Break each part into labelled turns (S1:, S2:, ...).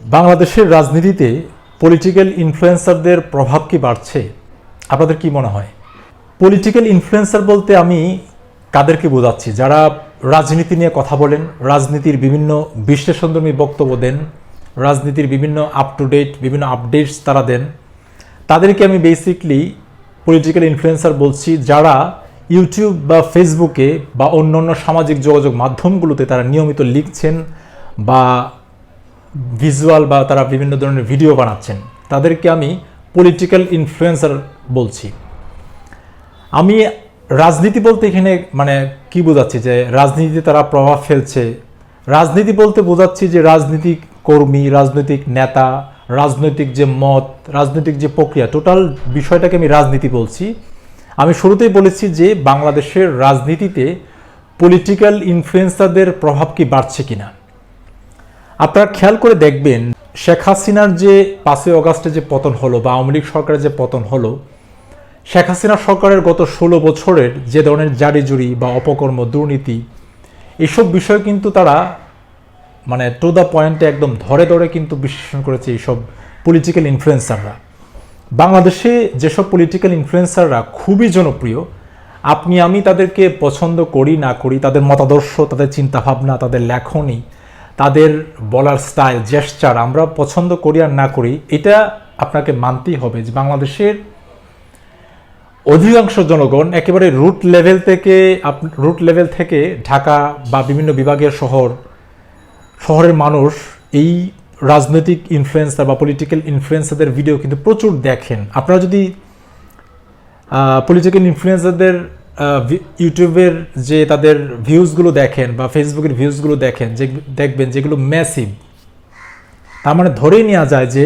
S1: বাংলাদেশের রাজনীতিতে পলিটিক্যাল ইনফ্লুয়েন্সারদের প্রভাব কি বাড়ছে? আপনাদের কি মনে হয়? পলিটিক্যাল ইনফ্লুয়েন্সার বলতে আমি কাদেরকে বোঝাচ্ছি? যারা রাজনীতি নিয়ে কথা বলেন, রাজনীতির বিভিন্ন বিশ্লেষণধর্মী বক্তব্য দেন, রাজনীতির বিভিন্ন আপ টু ডেট বিভিন্ন আপডেটস তারা দেন, তাদেরকে আমি বেসিকলি পলিটিক্যাল ইনফ্লুয়েন্সার বলছি যারা ইউটিউব বা ফেসবুকে বা অন্যান্য সামাজিক যোগাযোগ মাধ্যমগুলোতে তারা নিয়মিত লিখছেন বা ভিজুয়াল বা তারা বিভিন্ন ধরনের ভিডিও বানাচ্ছেন, তাদেরকে আমি পলিটিক্যাল ইনফ্লুয়েন্সার বলছি। আমি রাজনীতি বলতে এখানে মানে কি বোঝাচ্ছি যে রাজনীতিতে তারা প্রভাব ফেলছে? রাজনীতি বলতে বোঝাচ্ছি যে রাজনীতিক কর্মী, রাজনৈতিক নেতা, রাজনৈতিক যে মত, রাজনৈতিক যে প্রক্রিয়া টোটাল বিষয়টাকে আমি রাজনীতি বলছি। আমি শুরুতেই বলেছি যে বাংলাদেশের রাজনীতিতে পলিটিক্যাল ইনফ্লুয়েন্সারদের প্রভাব কি বাড়ছে কিনা। আপনারা খেয়াল করে দেখবেন, শেখ হাসিনার যে পাঁচই অগাস্টে যে পতন হলো বা আওয়ামী লীগ সরকারের যে পতন হলো, শেখ হাসিনা সরকারের গত ষোলো বছরের যে ধরনের জারিজুরি বা অপকর্ম, দুর্নীতি, এসব বিষয় কিন্তু তারা মানে টু দ্য পয়েন্টে একদম ধরে ধরে কিন্তু বিশ্লেষণ করেছে এইসব পলিটিক্যাল ইনফ্লুয়েন্সাররা বাংলাদেশে যেসব পলিটিক্যাল ইনফ্লুয়েন্সাররা খুবই জনপ্রিয়, আপনি, আমি তাদেরকে পছন্দ করি, না করি, তাদের মতাদর্শ, তাদের চিন্তাভাবনা, তাদের লেখনী তাদের বলার স্টাইল জেস্টার আমরা পছন্দ করি আর না করি, এটা আপনাকে মানতেই হবে যে বাংলাদেশের অধিকাংশ জনগণ একেবারে রুট লেভেল থেকে রুট লেভেল থেকে ঢাকা বা বিভিন্ন বিভাগের শহর, শহরের মানুষ এই রাজনৈতিক ইনফ্লুয়েন্সার বা পলিটিক্যাল ইনফ্লুয়েন্সারদের ভিডিও কিন্তু প্রচুর দেখেন। আপনারা যদি পলিটিক্যাল ইনফ্লুয়েন্সারদের ইউটিউবের যে তাদের ভিউজগুলো দেখেন বা ফেসবুকের ভিউজগুলো দেখেন, যে দেখবেন যেগুলো ম্যাসিভ তার মানে ধরেই নেওয়া যায় যে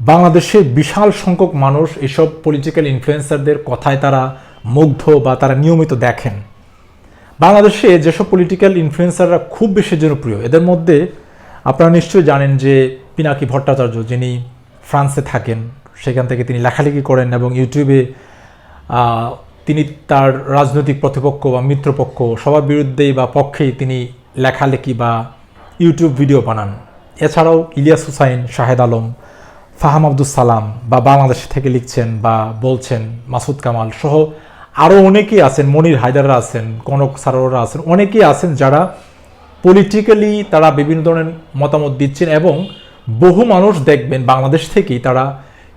S1: বাংলাদেশে বিশাল সংখ্যক মানুষ এসব পলিটিক্যাল ইনফ্লুয়েন্সারদের কথায় তারা মুগ্ধ বা তারা নিয়মিত দেখেন। বাংলাদেশে যেসব পলিটিক্যাল ইনফ্লুয়েন্সাররা খুব বেশি জনপ্রিয়, এদের মধ্যে আপনারা নিশ্চয়ই জানেন যে পিনাকি ভট্টাচার্য যিনি ফ্রান্সে থাকেন, সেখান থেকে তিনি লেখালেখি করেন এবং ইউটিউবে তিনি তার রাজনৈতিক প্রতিপক্ষ বা মিত্রপক্ষ সবার বিরুদ্ধেই বা পক্ষেই তিনি লেখালেখি বা ইউটিউব ভিডিও বানান। এছাড়াও ইলিয়াস হুসাইন, শাহেদ আলম, ফাহাম আব্দুল সালাম বা বাংলাদেশ থেকে লিখছেন বা বলছেন মাসুদ কামাল সহ আরও অনেকেই আছেন, মনির হায়দাররা আছেন, কনক সারোরা আছেন, অনেকেই আছেন যারা পলিটিক্যালি তারা বিভিন্ন ধরনের মতামত দিচ্ছেন এবং বহু মানুষ দেখবেন বাংলাদেশ থেকেই তারা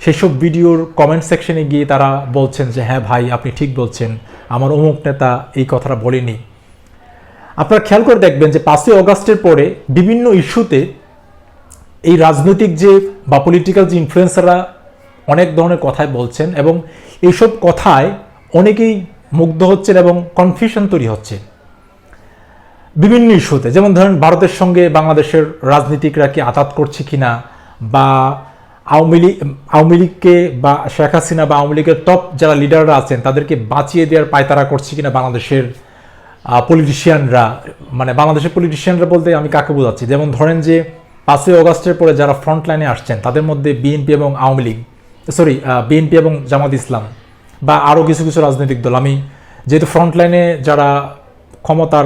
S1: সেসব ভিডিওর কমেন্ট সেকশনে গিয়ে তারা বলছেন যে হ্যাঁ ভাই, আপনি ঠিক বলছেন। আমার অমুক নেতা এই কথাটা বলেনি। আপনারা খেয়াল করে দেখবেন যে, পাঁচই অগাস্টের পরে বিভিন্ন ইস্যুতে এই রাজনৈতিক যে বা পলিটিক্যাল যে ইনফ্লুয়েন্সাররা অনেক ধরনের কথায় বলছেন এবং এইসব কথায় অনেকেই মুগ্ধ হচ্ছেন এবং কনফিউশন তৈরি হচ্ছে। বিভিন্ন ইস্যুতে, যেমন ধরেন ভারতের সঙ্গে বাংলাদেশের রাজনীতিকরা কি আতাত করছে কিনা বা আওয়ামী লীগ, আওয়ামী লীগকে বা শেখ হাসিনা বা আওয়ামী লীগের টপ যারা লিডাররা আছেন, তাদেরকে বাঁচিয়ে দেওয়ার পায়তারা করছে কিনা বাংলাদেশের পলিটিশিয়ানরা মানে বাংলাদেশের পলিটিশিয়ানরা বলতে আমি কাকে বোঝাচ্ছি? যেমন ধরেন যে পাঁচই অগস্টের পরে যারা ফ্রন্ট লাইনে আসছেন, তাদের মধ্যে বিএনপি এবং আওয়ামী লীগ সরি বিএনপি এবং জামাত ইসলাম বা আরও কিছু কিছু রাজনৈতিক দল। আমি যেহেতু ফ্রন্ট লাইনে যারা ক্ষমতার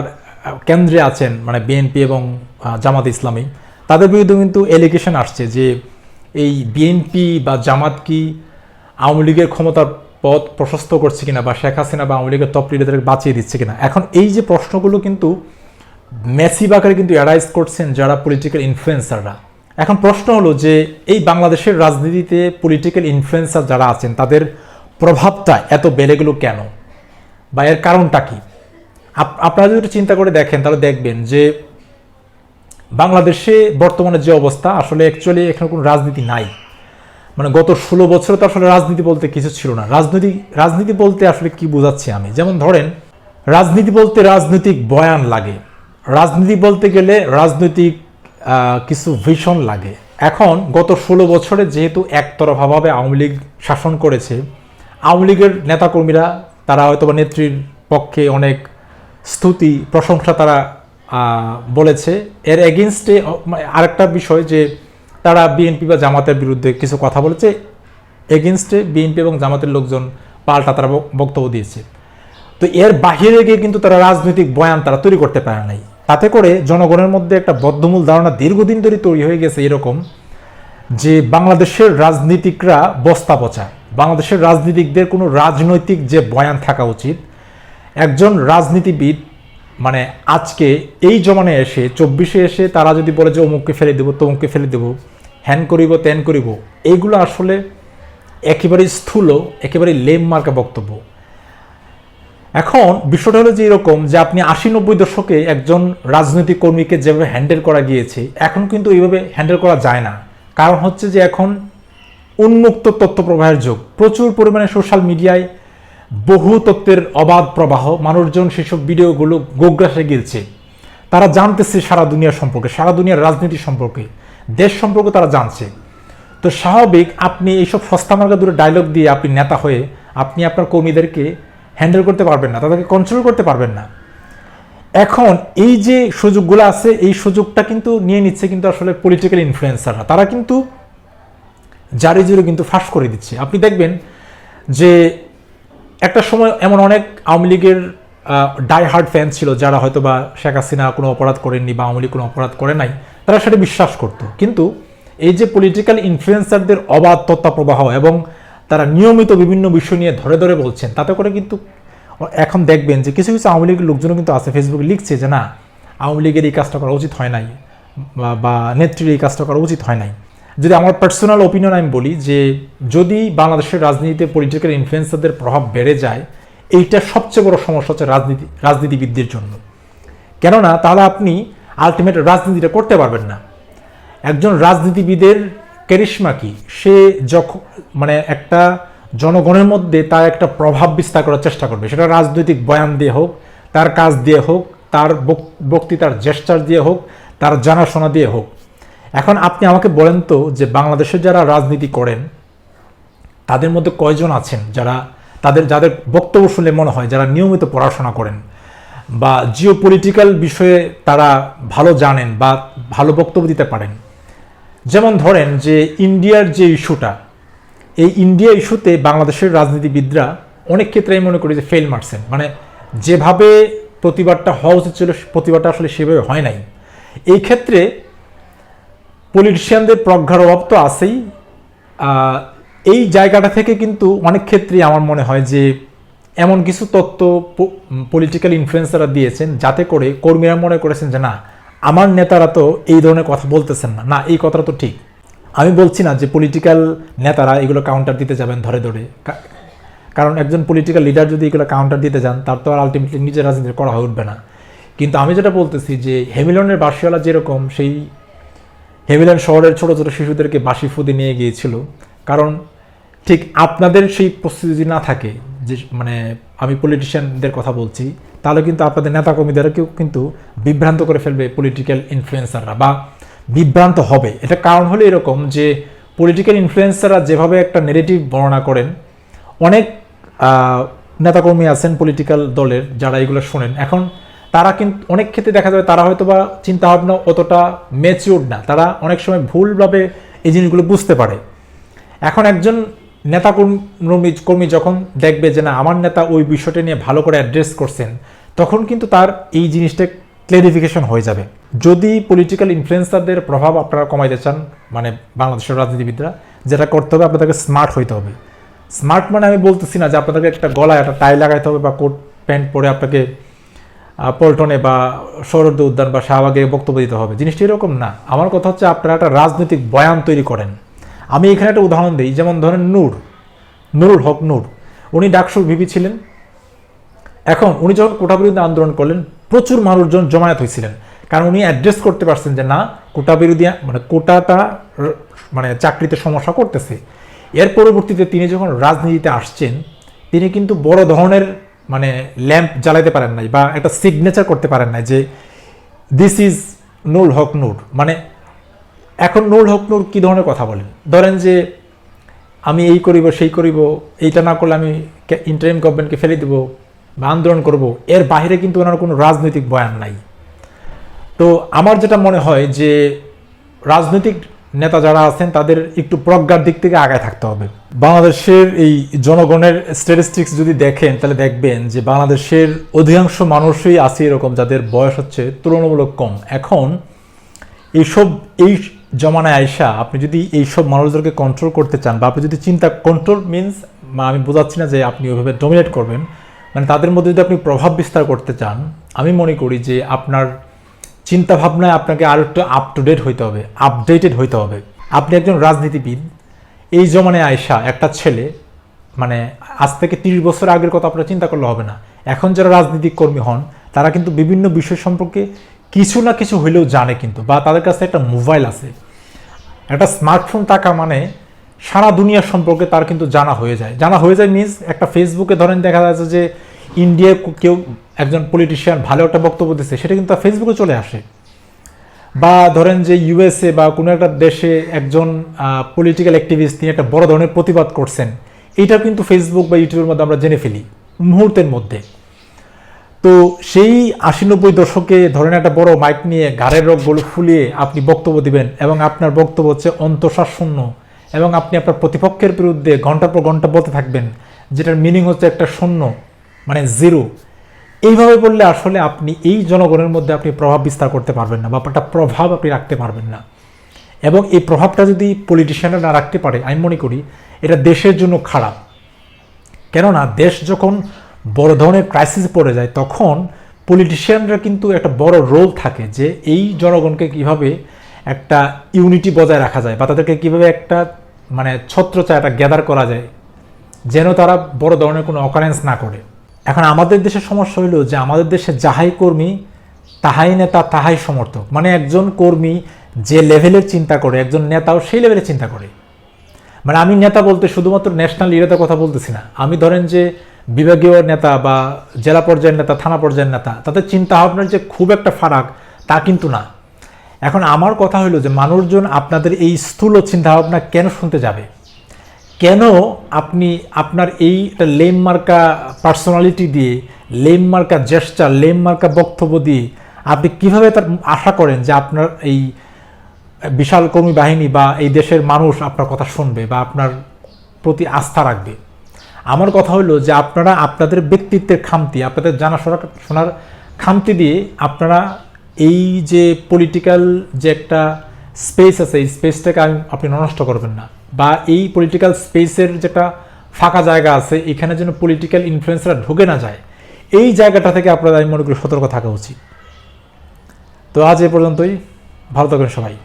S1: কেন্দ্রে আছেন মানে বিএনপি এবং জামাত ইসলামী, তাদের বিরুদ্ধে কিন্তু এলিগেশন আসছে যে এই বিএনপি বা জামাত কি আওয়ামী লীগের ক্ষমতার পথ প্রশস্ত করছে কিনা বা শেখ হাসিনা বা আওয়ামী লীগের টপ লিডারদেরকে বাঁচিয়ে দিচ্ছে কিনা? এখন এই যে প্রশ্নগুলো কিন্তু মেসি বাকারে কিন্তু অ্যারাইজ করছেন যারা পলিটিক্যাল ইনফ্লুয়েন্সাররা এখন প্রশ্ন হলো যে এই বাংলাদেশের রাজনীতিতে পলিটিক্যাল ইনফ্লুয়েন্সার যারা আছেন, তাদের প্রভাবটা এত বেড়ে গেল কেন? বা এর কারণটা কি? আপনারা যদি চিন্তা করে দেখেন, তাহলে দেখবেন যে বাংলাদেশে বর্তমানে যে অবস্থা, আসলে অ্যাকচুয়ালি এখানে কোনো রাজনীতি নাই। মানে গত ষোলো বছরে তো আসলে রাজনীতি বলতে কিছু ছিল না। রাজনীতি রাজনীতি বলতে আসলে কি বোঝাচ্ছি আমি? যেমন ধরেন, রাজনীতি বলতে রাজনৈতিক বয়ান লাগে। রাজনীতি বলতে গেলে রাজনৈতিক কিছু ভিশন লাগে। এখন গত ষোলো বছরে যেহেতু একতরফাভাবে আওয়ামী লীগ শাসন করেছে, আওয়ামী লীগের নেতাকর্মীরা, তারা হয়তো বা নেত্রীর পক্ষে অনেক স্তুতি, প্রশংসা তারা বলেছে। এর এগেনস্টে আরেকটা বিষয় যে তারা বিএনপি বা জামাতের বিরুদ্ধে কিছু কথা বলেছে এগেনস্টে বিএনপি এবং জামাতের লোকজন পাল্টা তারা বক্তব্য দিয়েছে। তো এর বাহিরে গিয়ে কিন্তু তারা রাজনৈতিক বয়ান তারা তৈরি করতে পারে নাই। তাতে করে জনগণের মধ্যে একটা বদ্ধমূল ধারণা দীর্ঘদিন ধরে তৈরি হয়ে গেছে এরকম যে বাংলাদেশের রাজনীতিকরা বস্তা পচা। বাংলাদেশের রাজনীতিকদের কোনো রাজনৈতিক যে বয়ান থাকা উচিত, একজন রাজনীতিবিদ মানে আজকে এই জমানে এসে, চব্বিশে এসে তারা যদি বলে যে অমুককে ফেলে দেবো, তমুককে ফেলে দেবো, হ্যান করিব, ত্যান করিব এইগুলো আসলে একেবারেই স্থূল, একেবারেই লেম মার্কা বক্তব্য। এখন বিষয়টা হলো যে এরকম যে আপনি আশি নব্বই দশকে একজন রাজনৈতিক কর্মীকে যেভাবে হ্যান্ডেল করা গিয়েছে, এখন কিন্তু এইভাবে হ্যান্ডেল করা যায় না। কারণ হচ্ছে যে এখন উন্মুক্ত তথ্য প্রবাহের যুগ। প্রচুর পরিমাণে সোশ্যাল মিডিয়ায় বহু তথ্যের অবাধ প্রবাহ। মানুষজন সেসব ভিডিওগুলো গোগ্রাসে গিলছে। তারা জানতেছে সারা দুনিয়া সম্পর্কে, সারা দুনিয়ার রাজনীতি সম্পর্কে, দেশ সম্পর্কে তারা জানছে। তো স্বাভাবিক আপনি এইসব সস্তা মার্কা দূরে ডায়লগ দিয়ে আপনি নেতা হয়ে আপনি আপনার কর্মীদেরকে হ্যান্ডেল করতে পারবেন না, তাদেরকে কন্ট্রোল করতে পারবেন না। এখন এই যে সুযোগগুলো আছে, এই সুযোগটা কিন্তু নিয়ে নিচ্ছে কিন্তু আসলে পলিটিক্যাল ইনফ্লুয়েন্সাররা তারা কিন্তু জারি জুড়ে কিন্তু ফাঁস করে দিচ্ছে। আপনি দেখবেন যে একটা সময় এমন অনেক আওয়ামী লীগের ডাই হার্ড ফ্যান ছিল যারা হয়তো বা শেখ হাসিনা কোনো অপরাধ করেননি বা আওয়ামী লীগ কোনো অপরাধ করে নাই, তারা সেটা বিশ্বাস করতো। কিন্তু এই যে পলিটিক্যাল ইনফ্লুয়েন্সারদের অবাধ তত্ত্বাপ্রবাহ এবং তারা নিয়মিত বিভিন্ন বিষয় নিয়ে ধরে ধরে বলছেন, তাতে করে কিন্তু এখন দেখবেন যে কিছু কিছু আওয়ামী লীগের লোকজনও কিন্তু আছে ফেসবুকে লিখছে যে না, আওয়ামী লীগের এই কাজটা করা উচিত হয় নাই বা- নেত্রীর এই কাজটা করা উচিত হয় নাই। যদি আমার পার্সোনাল ওপিনিয়ন আমি বলি যে যদি বাংলাদেশের রাজনীতিতে পলিটিক্যাল ইনফ্লুয়েন্সারদের প্রভাব বেড়ে যায়, এইটা সবচেয়ে বড় সমস্যা হচ্ছে রাজনীতি, রাজনীতিবিদদের জন্য। কেননা তাহলে আপনি আলটিমেট রাজনীতিটা করতে পারবেন না। একজন রাজনীতিবিদের ক্যারিশমা কি? সে যখন মানে একটা জনগণের মধ্যে তার একটা প্রভাব বিস্তার করার চেষ্টা করবে। সেটা রাজনৈতিক বয়ান দিয়ে হোক, তার কাজ দিয়ে হোক, তার বক- বক্তৃতার জেস্টার দিয়ে হোক, তার জানাশোনা দিয়ে হোক। এখন আপনি আমাকে বলেন তো যে বাংলাদেশে যারা রাজনীতি করেন, তাদের মধ্যে কয়জন আছেন যারা, তাদের, যাদের বক্তব্য শুনলে মনে হয় যারা নিয়মিত পড়াশোনা করেন বা জিও পলিটিক্যাল বিষয়ে তারা ভালো জানেন বা ভালো বক্তব্য দিতে পারেন? যেমন ধরেন যে ইন্ডিয়ার যে ইস্যুটা, এই ইন্ডিয়া ইস্যুতে বাংলাদেশের রাজনীতিবিদরা অনেক ক্ষেত্রে আমি মনে করি যে ফেল মারছেন। মানে যেভাবে প্রতিবাদটা হওয়া উচিত ছিল, প্রতিবাদটা আসলে সেভাবে হয় নাই। এই ক্ষেত্রে পলিটিশিয়ানদের প্রজ্ঞার অভাব তো আছেই। এই জায়গাটা থেকে কিন্তু অনেক ক্ষেত্রেই আমার মনে হয় যে এমন কিছু তত্ত্ব পলিটিক্যাল ইনফ্লুয়েন্সাররা দিয়েছেন যাতে করে কর্মীরা মনে করেছেন যে, না, আমার নেতারা তো এই ধরনের কথা বলতেছেন না। না, এই কথাটা তো ঠিক। আমি বলছি না যে পলিটিক্যাল নেতারা এগুলো কাউন্টার দিতে যাবেন ধরে ধরে। কারণ একজন পলিটিক্যাল লিডার যদি এগুলো কাউন্টার দিতে যান, তার তো আর আলটিমেটলি নিজের রাজনীতি করা হয়ে উঠবে না। কিন্তু আমি যেটা বলতেছি যে হেমিলনের বাসিওয়ালা যেরকম, সেই হেমিলন শহরের ছোট ছোট শিশুদেরকে বাসি ফুদি নিয়ে গিয়েছিল। কারণ ঠিক আপনাদের সেই প্রস্তুতি না থাকে, যে মানে আমি পলিটিশিয়ানদের কথা বলছি, তাহলে কিন্তু আপনাদের নেতা কর্মীদেরকেও কিন্তু বিভ্রান্ত করে ফেলবে পলিটিক্যাল ইনফ্লুয়েন্সাররা বা বিভ্রান্ত হবে। এটা কারণ হলো এরকম যে পলিটিক্যাল ইনফ্লুয়েন্সাররা যেভাবে একটা নেগেটিভ বর্ণনা করেন, অনেক নেতাকর্মী আছেন পলিটিক্যাল দলের যারা এগুলো শোনেন। এখন তারা কিন্তু, অনেক ক্ষেত্রে দেখা যাবে তারা হয়তো বা চিন্তাভাবনা অতটা ম্যাচিওর না। তারা অনেক সময় ভুলভাবে এই জিনিসগুলো বুঝতে পারে। এখন একজন নেতা কর্মী কর্মী যখন দেখবে যে, না, আমার নেতা ওই বিষয়টা নিয়ে ভালো করে অ্যাড্রেস করছেন, তখন কিন্তু তার এই জিনিসটা ক্লেরিফিকেশন হয়ে যাবে। যদি পলিটিক্যাল ইনফ্লুয়েন্সারদের প্রভাব আপনারা কমাইতে চান মানে বাংলাদেশের রাজনীতিবিদরা, যেটা করতে হবে আপনাদেরকে স্মার্ট হইতে হবে। স্মার্ট মানে আমি বলতেছি না যে, আপনাদেরকে একটা গলায় একটা টাই লাগাইতে হবে বা কোট, প্যান্ট পরে আপনাকে পল্টনে বা সৌরদ্দ উদ্যান বা শাহবাগে বক্তব্য দিতে হবে। জিনিসটি এরকম না। আমার কথা হচ্ছে আপনারা একটা রাজনৈতিক বয়ান তৈরি করেন। আমি এখানে একটা উদাহরণ দিই। যেমন ধরেন নূর। নুরুল হক নূর। উনি ডাকসুর ভিপি ছিলেন। এখন উনি যখন কোটা বিরোধী আন্দোলন করলেন, প্রচুর মানুষজন জমায়েত হয়েছিলেন। কারণ উনি অ্যাড্রেস করতে পারছেন যে, না কোটা বিরোধী মানে কোটাটা মানে চাকরিতে সমস্যা করতেছে। এর পরবর্তীতে তিনি যখন রাজনীতিতে আসছেন, তিনি কিন্তু বড় ধরনের মানে ল্যাম্প জ্বালাইতে পারেন নাই বা একটা সিগনেচার করতে পারেন নাই যে দিস ইজ নুল হক নূর মানে এখন নুল হক নূর কী ধরনের কথা বলেন? ধরেন যে, আমি এই করিব, সেই করিব, এইটা না করলে আমি ইন্টারিম গভর্নমেন্টকে ফেলে দেব বা আন্দোলন করব। এর বাইরে কিন্তু ওনার কোনো রাজনৈতিক বয়ান নাই। তো আমার যেটা মনে হয় যে, রাজনৈতিক নেতা যারা আছেন, তাদের একটু প্রজ্ঞার দিক থেকে আগায় থাকতে হবে। বাংলাদেশের এই জনগণের স্ট্যাটিস্টিক্স যদি দেখেন, তাহলে দেখবেন যে বাংলাদেশের অধিকাংশ মানুষই আছে এরকম যাদের বয়স হচ্ছে তুলনামূলক কম। এখন এইসব, এই জমানায় আয়সা আপনি যদি এইসব মানুষদেরকে কন্ট্রোল করতে চান বা আপনি যদি চিন্তা কন্ট্রোল মিনস আমি বোঝাচ্ছি না যে আপনি ওইভাবে ডোমিনেট করবেন মানে তাদের মধ্যে যদি আপনি প্রভাব বিস্তার করতে চান, আমি মনে করি যে আপনার চিন্তা ভাবনায় আপনাকে আরও একটু আপ টু ডেট হইতে হবে আপডেটেড হইতে হবে। আপনি একজন রাজনীতিবিদ, এই জমানায় আয়সা একটা ছেলে মানে আজ থেকে তিরিশ বছর আগের কথা আপনার চিন্তা করলে হবে না। এখন যারা রাজনৈতিক কর্মী হন, তারা কিন্তু বিভিন্ন বিষয় সম্পর্কে কিছু না কিছু হইলেও জানে কিন্তু, বা তাদের কাছে একটা মোবাইল আছে। একটা স্মার্টফোন থাকা মানে সারা দুনিয়া সম্পর্কে তার কিন্তু জানা হয়ে যায়। জানা হয়ে যায় মিনস একটা ফেসবুকে ধরেন দেখা যাচ্ছে যে ইন্ডিয়ায় কেউ একজন পলিটিশিয়ান ভালো একটা বক্তব্য দিচ্ছে সেটা কিন্তু ফেসবুকে চলে আসে। বা ধরেন যে ইউএসএ বা কোনো একটা দেশে একজন পলিটিক্যাল অ্যাক্টিভিস্ট তিনি একটা বড় ধরনের প্রতিবাদ করছেন, এইটা কিন্তু ফেসবুক বা ইউটিউবের মধ্যে আমরা জেনে ফেলি, মুহূর্তের মধ্যে। তো সেই আশি নব্বই দশকে ধরেন একটা বড় মাইক নিয়ে ঘাড়ের রোগগুলো ফুলিয়ে আপনি বক্তব্য দিবেন এবং আপনার বক্তব্য হচ্ছে অন্তঃশ্বাস শূন্য এবং আপনি আপনার প্রতিপক্ষের বিরুদ্ধে ঘণ্টার পর ঘণ্টা বলতে থাকবেন, যেটার মিনিং হচ্ছে একটা শূন্য। মানে জিরো এইভাবে বললে আসলে আপনি এই জনগণের মধ্যে আপনি প্রভাব বিস্তার করতে পারবেন না বা একটা প্রভাব আপনি রাখতে পারবেন না। এবং এই প্রভাবটা যদি পলিটিশিয়ানরা না রাখতে পারে, আমি মনে করি এটা দেশের জন্য খারাপ। কেননা দেশ যখন বড় ধরনের ক্রাইসিস পড়ে যায়, তখন পলিটিশিয়ানরা কিন্তু একটা বড় রোল থাকে যে এই জনগণকে কীভাবে একটা ইউনিটি বজায় রাখা যায় বা তাদেরকে কীভাবে একটা মানে ছত্রচায়টা গ্যাদার করা যায়, যেন তারা বড় ধরনের কোনো অকারেন্স না করে। এখন আমাদের দেশের সমস্যা হইল যে আমাদের দেশে যাহাই কর্মী, তাহাই নেতা, তাহাই সমর্থক। মানে একজন কর্মী যে লেভেলের চিন্তা করে, একজন নেতাও সেই লেভেলের চিন্তা করে। মানে আমি নেতা বলতে শুধুমাত্র ন্যাশনাল লিডারের কথা বলতেছি না। আমি ধরেন যে বিভাগীয় নেতা বা জেলা পর্যায়ের নেতা, থানা পর্যায়ের নেতা, তাদের চিন্তা ভাবনার যে খুব একটা ফারাক তা কিন্তু না। এখন আমার কথা হলো যে মানুষজন আপনাদের এই স্থূল চিন্তাভাবনা কেন শুনতে যাবে? কেন আপনি আপনার এই লেম মার্কা পার্সোনালিটি দিয়ে, লেম মার্কা জেস্টার লেম মার্কা বক্তব্য দিয়ে আপনি কীভাবে তার আশা করেন যে আপনার এই বিশাল কর্মী বাহিনী বা এই দেশের মানুষ আপনার কথা শুনবে বা আপনার প্রতি আস্থা রাখবে? আমার কথা হলো যে আপনারা আপনাদের ব্যক্তিত্বের খামতি, আপনাদের জানা শোনার খামতি দিয়ে আপনারা এই যে পলিটিক্যাল যে একটা স্পেস আছে, এই স্পেসটাকে আপনি নষ্ট করবেন না। বা এই পলিটিক্যাল স্পেসের যেটা ফাঁকা জায়গা আছে, এখানে যেন পলিটিক্যাল ইনফ্লুয়েন্সরা ঢুকে না যায়, এই জায়গাটা থেকে আপনারা, আমি মনে করি সতর্ক থাকা উচিত। তো আজ এ পর্যন্তই, ভালো থাকবেন সবাই।